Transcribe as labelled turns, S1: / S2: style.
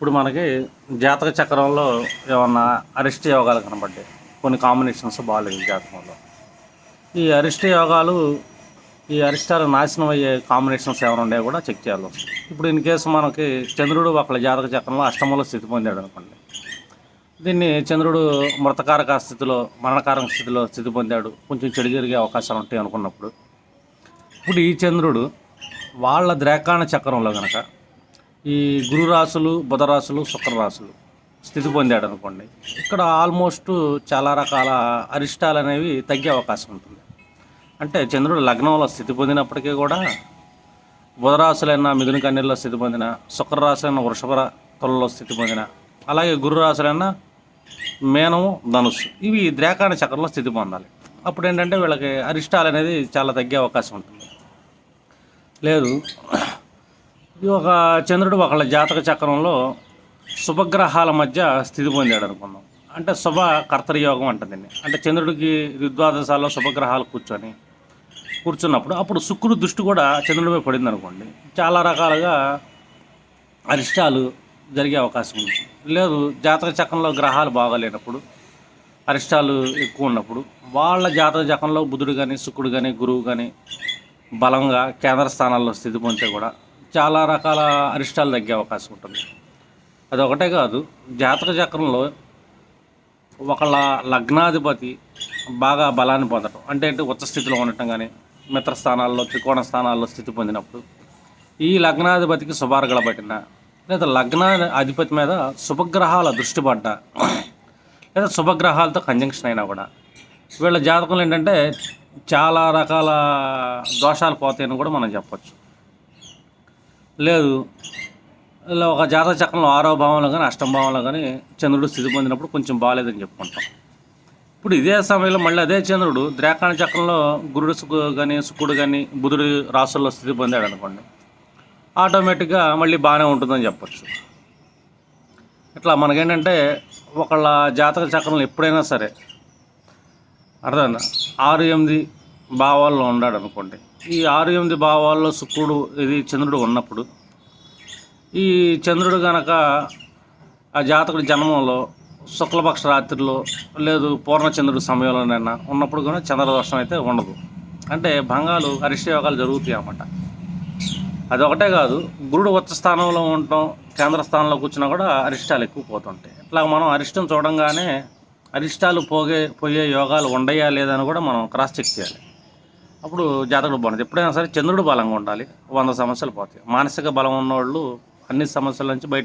S1: ఇప్పుడు మనకి జాతక చక్రంలో ఏమన్నా అరిష్ట యోగాలు కనబడ్డాయి కొన్ని కాంబినేషన్స్ బాగాలేదు జాతకంలో. ఈ అరిష్ట యోగాలు ఈ అరిష్టాలు నాశనం అయ్యే కాంబినేషన్స్ ఏమైనా ఉన్నాయో కూడా చెక్ చేయాలి. ఇప్పుడు ఇన్ కేసు మనకి చంద్రుడు ఒకళ్ళ జాతక చక్రంలో అష్టమంలో స్థితి పొందాడు అనుకోండి. దీన్ని చంద్రుడు మృతకారక స్థితిలో మరణకారక స్థితిలో స్థితి పొందాడు. కొంచెం చెడు జరిగే అవకాశాలు ఉంటాయి అనుకున్నప్పుడు. ఇప్పుడు ఈ చంద్రుడు వాళ్ళ ద్రేకాణ చక్రంలో కనుక ఈ గురు రాసులు బుధ రాశులు స్థితి పొందాడు అనుకోండి. ఇక్కడ ఆల్మోస్ట్ చాలా రకాల అరిష్టాలు అనేవి తగ్గే అవకాశం ఉంటుంది. అంటే చంద్రుడు లగ్నంలో స్థితి పొందినప్పటికీ కూడా బుధరాశులైన మిథున కన్నీళ్ళలో స్థితి పొందిన శుక్రరాశులైన వృషభ తొలలో స్థితి పొందిన అలాగే గురు మేనము ధనుస్సు ఇవి ద్రేకాణ చక్రంలో స్థితి పొందాలి. అప్పుడు ఏంటంటే వీళ్ళకి అరిష్టాలు అనేది చాలా తగ్గే అవకాశం ఉంటుంది. లేదు ఈ ఒక చంద్రుడు ఒకళ్ళ జాతక చక్రంలో శుభగ్రహాల మధ్య స్థితి పొందాడు అనుకుందాం. అంటే శుభ కర్తయోగం అంటుంది అంటే చంద్రుడికి ద్విద్వాదశాల్లో శుభగ్రహాలు కూర్చొని కూర్చున్నప్పుడు అప్పుడు శుక్రుడు దృష్టి కూడా చంద్రుడిపై పడింది అనుకోండి. చాలా రకాలుగా అరిష్టాలు జరిగే అవకాశం ఉంది. లేదు జాతక చక్రంలో గ్రహాలు బాగాలేనప్పుడు అరిష్టాలు ఎక్కువ ఉన్నప్పుడు వాళ్ళ జాతక చక్రంలో బుధుడు కానీ శుక్రుడు కానీ గురువు కానీ బలంగా కేంద్ర స్థానాల్లో స్థితి పొందితే కూడా చాలా రకాల అరిష్టాలు తగ్గే అవకాశం ఉంటుంది. అది ఒకటే కాదు జాతక చక్రంలో ఒకళ్ళ లగ్నాధిపతి బాగా బలాన్ని పొందటం అంటే ఉచ్చ స్థితిలో ఉండటం కానీ మిత్ర స్థానాల్లో త్రికోణ స్థానాల్లో స్థితి పొందినప్పుడు ఈ లగ్నాధిపతికి శుభార్గల పట్టిన లేదా లగ్న అధిపతి మీద శుభగ్రహాల దృష్టి పడ్డా లేదా శుభగ్రహాలతో కంజంక్షన్ అయినా కూడా వీళ్ళ జాతకంలో ఏంటంటే చాలా రకాల దోషాలు పోతాయని కూడా మనం చెప్పొచ్చు. లేదు. ఇలా ఒక జాతక చక్రంలో ఆరో భావంలో కానీ అష్టమ భావంలో కానీ చంద్రుడు స్థితి పొందినప్పుడు కొంచెం బాగాలేదని చెప్పుకుంటాం. ఇప్పుడు ఇదే సమయంలో మళ్ళీ అదే చంద్రుడు ద్రాకాణ చక్రంలో గురుడు సుకు కానీ శుక్రుడు కానీ బుధుడు రాసుల్లో స్థితి పొందాడు అనుకోండి. ఆటోమేటిక్గా మళ్ళీ బాగానే ఉంటుందని చెప్పచ్చు. ఇట్లా మనకేంటంటే ఒకళ్ళ జాతక చక్రంలో ఎప్పుడైనా సరే అర్థమైందా? ఆరు ఎనిమిది భావాల్లో ఉన్నాడు అనుకోండి. ఈ ఆరు ఎనిమిది భావాల్లో శుక్రుడు ఇది చంద్రుడు ఉన్నప్పుడు ఈ చంద్రుడు గనక ఆ జాతకుడి జన్మంలో శుక్లపక్ష రాత్రిలో లేదు పూర్ణచంద్రుడి సమయంలోనైనా ఉన్నప్పుడు కూడా చంద్రదోషం అయితే ఉండదు. అంటే భంగాలు అరిష్ట యోగాలు జరుగుతాయి అన్నమాట. అది ఒకటే కాదు గురుడు ఉచ్చ స్థానంలో ఉండటం కేంద్ర స్థానంలో కూర్చున్నా కూడా అరిష్టాలు ఎక్కువ పోతుంటాయి. ఇట్లా మనం అరిష్టం చూడంగానే అరిష్టాలు పోగే పోయే యోగాలు ఉండయా లేదని కూడా మనం క్రాస్ చెక్ చేయాలి. అప్పుడు జాతకుడు బాగుంటుంది. ఎప్పుడైనా సరే చంద్రుడు బలంగా ఉండాలి. వంద సమస్యలు పోతాయి. మానసిక బలం ఉన్నవాళ్ళు అన్ని సమస్యల నుంచి బయట